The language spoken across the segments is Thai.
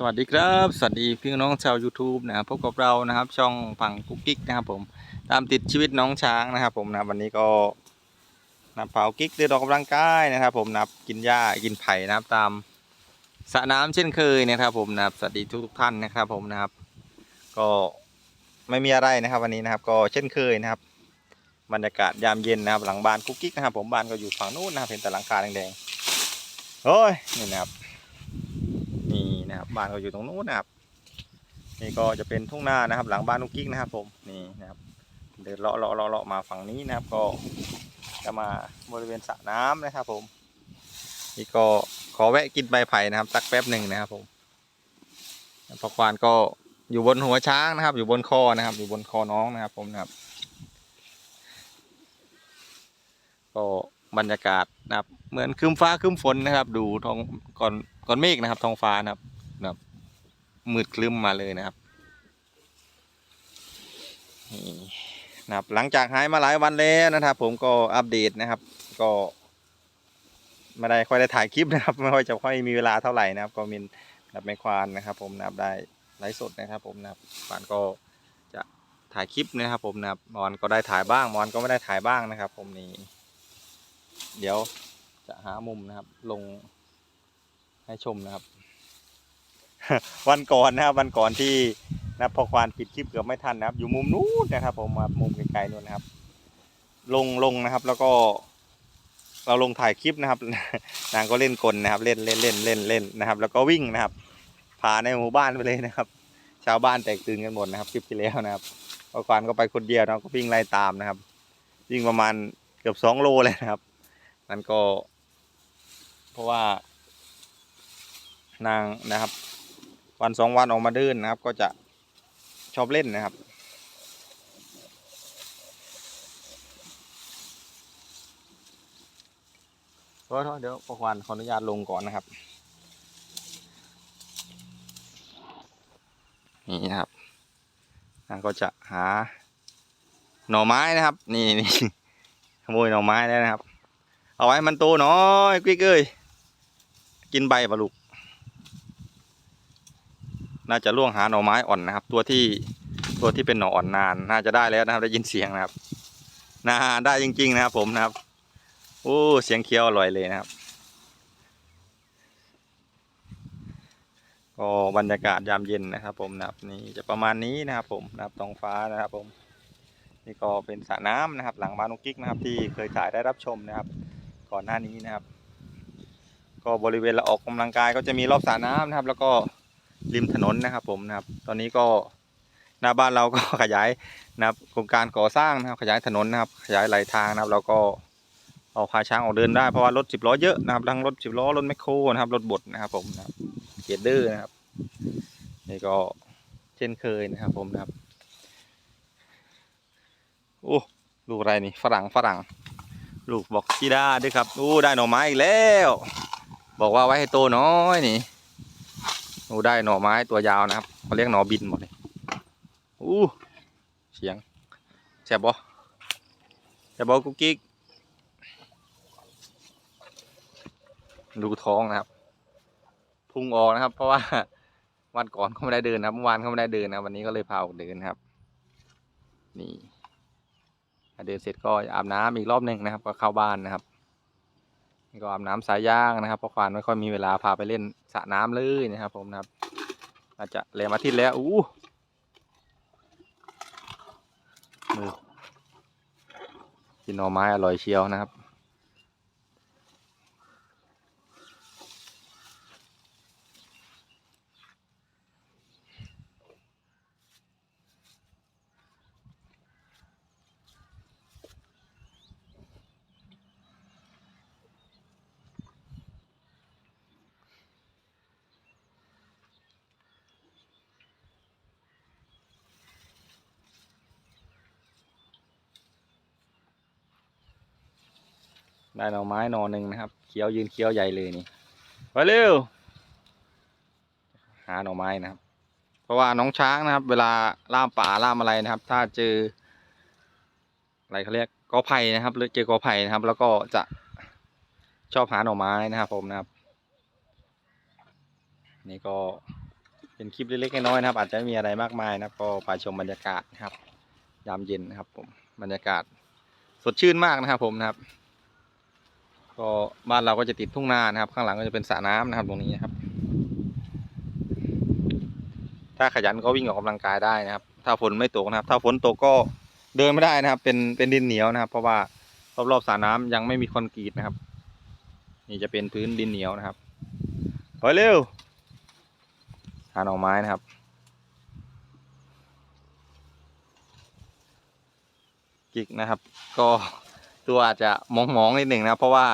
สวัสดีครับ สวัสดีพี่น้องชาว YouTube นะครับพบกับเรานะครับ ช่องฝั่งกุ๊กกิ๊กนะครับผมตามติดชีวิตน้องช้างนะครับ ผมนะวันนี้ก็นับเผากิ๊กเดินออกกำลังกายนะครับ ผมนับกินหญ้ากินไผ่นะครับตามสระน้ำเช่นเคยนะครับ ผมนะครับสวัสดีทุกทุกท่านนะครับ ผมนะครับ ก็ไม่มีอะไรนะครับ วันนี้นะครับ ก็เช่นเคยนะครับ บรรยากาศยามเย็นนะครับ หลังบ้านกุ๊กกิ๊กนะครับ ผมบ้านก็อยู่ฝั่งนู้นนะครับเห็นแต่หลังคาแดงๆโอ้ยนี่นะครับ บ้านก็อยู่ตรงนู้นนะครับนี่ก็จะเป็นทุ่งนานะครับ หลังบ้านนุกกิ๊กนะครับ ผมนี่นะครับเดินเลาะเลาะเลาะเลาะมาฝั่งนี้นะครับ ก็จะมาบริเวณสระน้ำนะครับ ผม นี่ก็ขอแวะกินใบไผ่นะครับสักแป๊บหนึ่งนะครับ ผมพอควานก็อยู่บนหัวช้างนะครับ อยู่บนคอนะครับ อยู่บนคอน้องนะครับ ผมนะครับ ก็บรรยากาศนะครับ เหมือนครึ้มฟ้าครึ้มฝนนะครับ ดูท้องก่อนก่อนเมฆนะครับท้องฟ้านะครับ นะครับมืดคลึ้มมาเลยนะครับนี่นะครับ หลังจากหายมาหลายวันแล้วนะครับ ผมก็อัปเดตนะครับ ก็ไม่ได้ค่อยได้ถ่ายคลิปนะครับ ไม่ค่อยจะค่อยมีเวลาเท่าไหร่นะครับ ก็มีแบบไม่ควานนะครับ ผมนะครับได้ไลฟ์สดนะครับ ผมนะครับควานก็จะถ่ายคลิปนะครับ ผมนะครับมอนก็ได้ถ่ายบ้างมอนก็ไม่ได้ถ่ายบ้างนะครับ ผมนี่เดี๋ยวจะหามุมนะครับ ลงให้ชมนะครับ วันก่อนนะครับ วันก่อนที่นะพอควานปิดคลิปเกือบไม่ทันนะครับ อยู่มุมนู้นนะครับ ผมมามุมไกลๆนู่นนะครับ ลงลงนะครับ แล้วก็ เราลงถ่ายคลิปนะครับ นางก็เล่นกลนะครับ เล่นเล่นเล่นเล่นเล่นนะครับ แล้วก็วิ่งนะครับพาในหมู่บ้านไปเลยนะครับ ชาวบ้านแตกตื่นกันหมดนะครับคลิปที่แล้วนะครับพอควานก็ไปคนเดียวนะก็วิ่งไล่ตามนะครับวิ่งประมาณเกือบสองโลเลยนะครับนั่นก็ เพราะว่านางนะครับ วันสองวันออกมาเดินนะครับ ก็จะชอบเล่นนะครับ เดี๋ยวประควันขออนุญาตลงก่อนนะครับ นี่นะครับก็จะหาหน่อไม้นะครับ นี่นี่ขโมยหน่อไม้ได้นะครับ เอาไว้มันโตหน้อยกิ๊กเอ้ยกินใบปลาลูก น่าจะล่วงหาหน่อไม้อ่อนนะครับ ตัวที่ตัวที่เป็นหน่ออ่อนนาน น่าจะได้แล้วนะครับ ได้ยินเสียงนะครับน่าได้จริง ๆ นะครับ ผมนะครับโอ้เสียงเคี้ยวอร่อยเลยนะครับก็บรรยากาศยามเย็นนะครับ ผมนะครับนี่จะประมาณนี้นะครับ ผมนะครับท้องฟ้านะครับ ผมนี่ก็เป็นสระน้ำนะครับ หลังบ้านนุกิ๊กนะครับ ที่เคยถ่ายได้รับชมนะครับ ก่อนหน้านี้นะครับ ก็บริเวณเราออกกำลังกายก็จะมีรอบสระน้ำนะครับ แล้วก็ ริมถนนนะครับผมนะครับ ตอนนี้ก็หน้าบ้านเราก็ขยายนะครับโครงการก่อสร้างนะครับ ขยายถนนนะครับ ขยายไหลทางนะครับแล้วก็เอาพาช้างออกเดินได้เพราะว่ารถสิบล้อเยอะนะครับทั้งรถสิบล้อรถแมคโครนะครับรถบดนะครับผมนะครับเกียร์ดื้อนะครับนี่ก็เช่นเคยนะครับ ผมนะครับโอ้ลูกอะไรนี่ฝรั่งฝรั่ง ลูกบอกชีดาด้วยครับอู้ได้หน่อไม้อีกแล้ว บอกว่าไว้ให้โตน้อยนี่ อูได้หน่อไม้ตัวยาวนะครับเขาเรียกหน่อบินหมดเลยอู้เสียงแซ่บบ่แซ่บบ่กุ๊กกิ๊กดูท้องนะครับ พุงออกนะครับ เพราะว่าวันก่อนเขาไม่ได้เดินนะครับเมื่อวานเขาไม่ได้เดินนะวันนี้ก็เลยพาออกเดินครับ นี่เดินเสร็จก็อาบน้ำอีกรอบหนึ่งนะครับ ก็เข้าบ้านนะครับ ก็อาบน้ำสายย่างนะครับเพราะควานไม่ค่อยมีเวลาพาไปเล่นสระน้ำเลยนะครับ ผมนะครับ อาจจะแรงอาทิตย์แล้วอู้มือกินหน่อไม้อร่อยเชียวนะครับ ได้หน่อไม้หน่อหนึ่งนะครับเคี้ยวยืนเคี้ยวใหญ่เลยนี่ไปเร็ว หาหน่อไม้นะครับ เพราะว่าน้องช้างนะครับ เวลาล่ามป่าล่ามอะไรนะครับ ถ้าเจออะไรเขาเรียกกอไผ่นะครับหรือเจอกอไผ่นะครับ แล้วก็จะชอบหาหน่อไม้นะครับผมนะครับ นี่ก็เป็นคลิปเล็กๆน้อยๆนะครับ อาจจะไม่มีอะไรมากมายนะครับ ก็ไปชมบรรยากาศนะครับ ยามเย็นนะครับผมบรรยากาศสดชื่นมากนะครับผมนะครับ ก็บ้านเราก็จะติดทุ่งนานะครับ ข้างหลังก็จะเป็นสระน้ำนะครับตรงนี้นะครับ ถ้าขยันก็วิ่งออกกำลังกายได้นะครับ ถ้าฝนไม่ตกนะครับ ถ้าฝนตกก็เดินไม่ได้นะครับ เป็นเป็นดินเหนียวนะครับ เพราะว่ารอบๆสระน้ำยังไม่มีคอนกรีตนะครับ นี่จะเป็นพื้นดินเหนียวนะครับไปเร็วหาหน่อไม้นะครับกิกนะครับ ก็ ตัวอาจจะมองๆนิดหนึ่งนะครับ เพราะว่า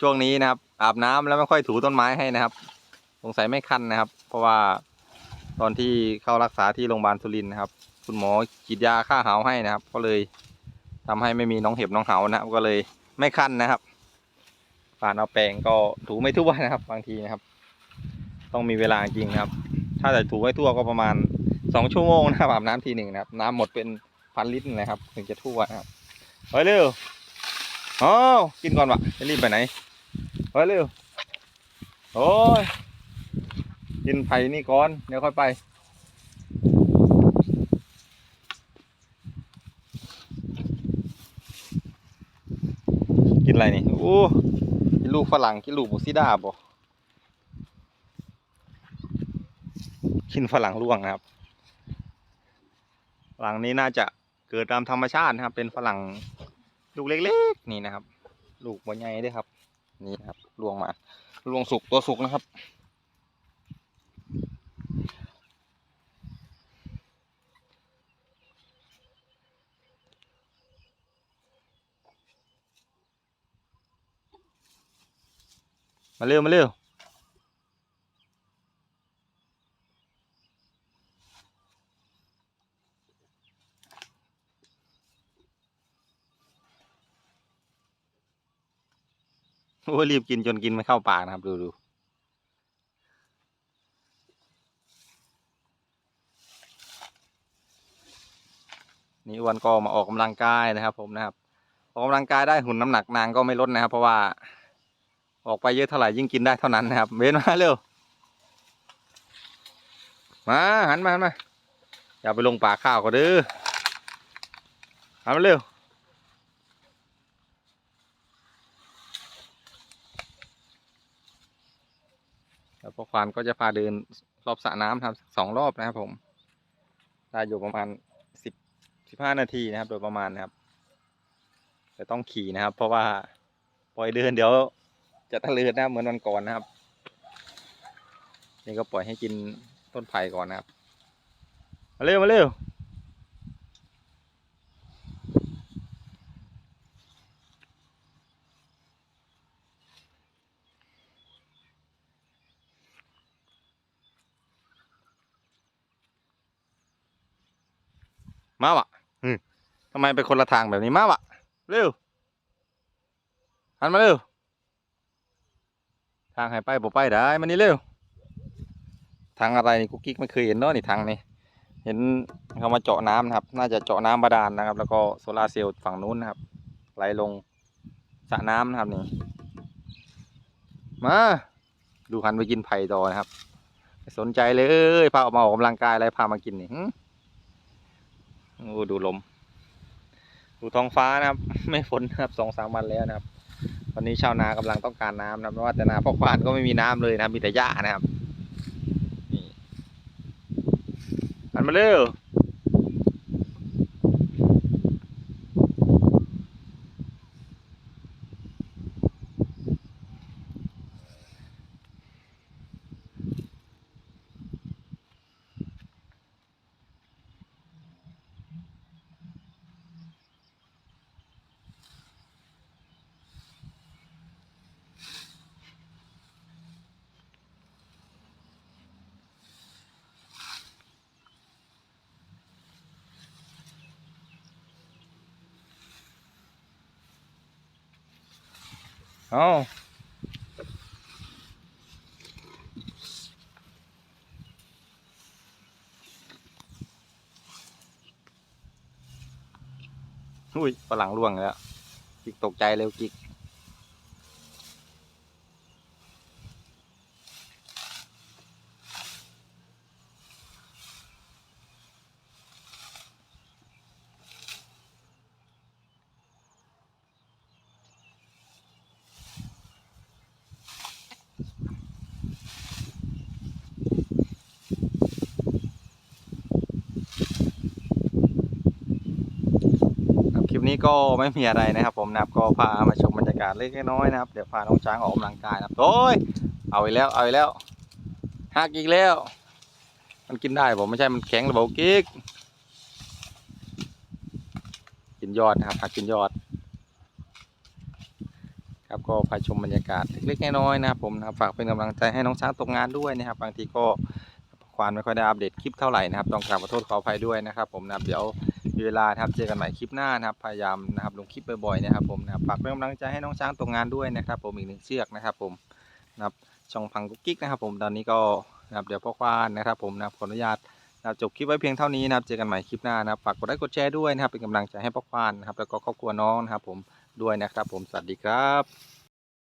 ช่วงนี้นะครับ อาบน้ำแล้วไม่ค่อยถูต้นไม้ให้นะครับ สงสัยไม่คันนะครับ เพราะว่าตอนที่เข้ารักษาที่โรงพยาบาลสุรินทร์นะครับ คุณหมอฉีดยาฆ่าหาวให้นะครับ ก็เลยทำให้ไม่มีน้องเห็บน้องเหานะครับ ก็เลยไม่คันนะครับผ่านเอาแปรงก็ถูไม่ทั่วนะครับ บางทีนะครับ ต้องมีเวลาจริงครับ ถ้าจะถูไม่ทั่วก็ประมาณสองชั่วโมงนะครับอาบน้ำทีหนึ่งนะครับ น้ำหมดเป็นพันลิตรนะครับ ถึงจะทั่วนะครับไปเร็ว อ๋อกินก่อนวะจะรีบไปไหนไปเร็วโอ้ยกินไผ่นี่ก่อน เดี๋ยวค่อยไป กินอะไรนี่โอ้กินลูกฝรั่งกินลูกบุซิดาบ่กินฝรั่งล่วงนะครับฝรั่งนี้น่าจะเกิดตามธรรมชาตินะครับ เป็นฝรั่ง ลูกเล็กๆนี่นะครับ ลูกบนใหญ่ด้วยครับ นี่ครับลวงมาลวงสุกตัวสุกนะครับ มาเร็วมาเร็ว โอ้รีบกินจนกินไม่เข้าปากนะครับ ดูดูนี่อ้วันก็มาออกกำลังกายนะครับ ผมนะครับ ออกกำลังกายได้หุ่นน้ำหนักนางก็ไม่ลดนะครับ เพราะว่า ออกไปเยอะเท่าไหร่ยิ่งกินได้เท่านั้นนะครับเบนมาเร็วมาหันมาหันมาอย่าไปลงป่าข้าวก็เด้อหันมาเร็ว แล้วพ่อควานก็จะพาเดินรอบสระน้ำครับสองรอบนะครับผมได้อยู่ประมาณสิบสิบห้านาทีนะครับ โดยประมาณนะครับ แต่ต้องขี่นะครับ เพราะว่าปล่อยเดินเดี๋ยวจะตะเลิดนะครับเหมือนวันก่อนนะครับ นี่ก็ปล่อยให้กินต้นไผ่ก่อนนะครับ มาเร็วมาเร็ว มาวะอืมทำไมเป็นคนละทางแบบนี้มาวะเร็วหันมาเร็ว ทางให้ไปบ่ไปได้มานี่เร็ว ทางอะไรนี่กุ๊กกิ๊กไม่เคยเห็นเนาะนี่ทางนี้ เห็นเขามาเจาะน้ำนะครับ น่าจะเจาะน้ำบาดาลนะครับ แล้วก็โซลาร์เซลล์ฝั่งนู้นนะครับ ไหลลงสระน้ำนะครับนี่ มา ดูหันไปกินไผ่ต่อนะครับไม่สนใจเลยพาออกมาออกกำลังกายอะไรพามากินนี่หึ โอ้ดูลม ดูท้องฟ้านะครับ ไม่ฝนนะครับสองสามวันแล้วนะครับ ตอนนี้ชาวนากำลังต้องการน้ำนะครับไม่ว่าแต่นาพอกควานก็ไม่มีน้ำเลยนะครับมีแต่หญ้านะครับนี่หันมาเร็ว เอาอุ้ยฝรั่งล่วงแล้วกิกตกใจเร็วกิก ก็ไม่มีอะไรนะครับ ผมนะครับก็พามาชมบรรยากาศเล็กน้อยนะครับเดี๋ยวพาน้องช้างออกกำลังกายนะครับโอ้ยเอาอีกแล้วเอาอีกแล้วหักอีกแล้ว มันกินได้ผมไม่ใช่มันแข็งหรือเปล่ากิ๊กกินยอดนะครับหักกินยอด ครับก็พาชมบรรยากาศเล็กๆน้อยๆนะครับผมนะครับฝากเป็นกำลังใจให้น้องช้างตกงานด้วยนะครับ บางทีก็ ควานไม่ค่อยได้อัปเดตคลิปเท่าไหร่นะครับต้องกราบขอโทษขออภัยด้วยนะครับ ผมนะครับเดี๋ยวมีเวลาครับเจอกันใหม่คลิปหน้านะครับพยายามนะครับลงคลิปบ่อยๆนะครับผมนะครับฝากเป็นกำลังใจให้น้องช้างตกงานด้วยนะครับ ผมอีกหนึ่งเชือกนะครับ ผมนะครับช่องพังกุ๊กกิ๊กนะครับ ผมตอนนี้ก็นะครับเดี๋ยวพ่อควานนะครับ ผมนะครับขออนุญาตนะจบคลิปไว้เพียงเท่านี้นะครับ เจอกันใหม่คลิปหน้านะครับฝากกดไลค์กดแชร์ด้วยนะครับ เป็นกำลังใจให้พ่อควานนะครับ แล้วก็ครอบครัวน้องนะครับ ผมด้วยนะครับ ผมสวัสดีครับ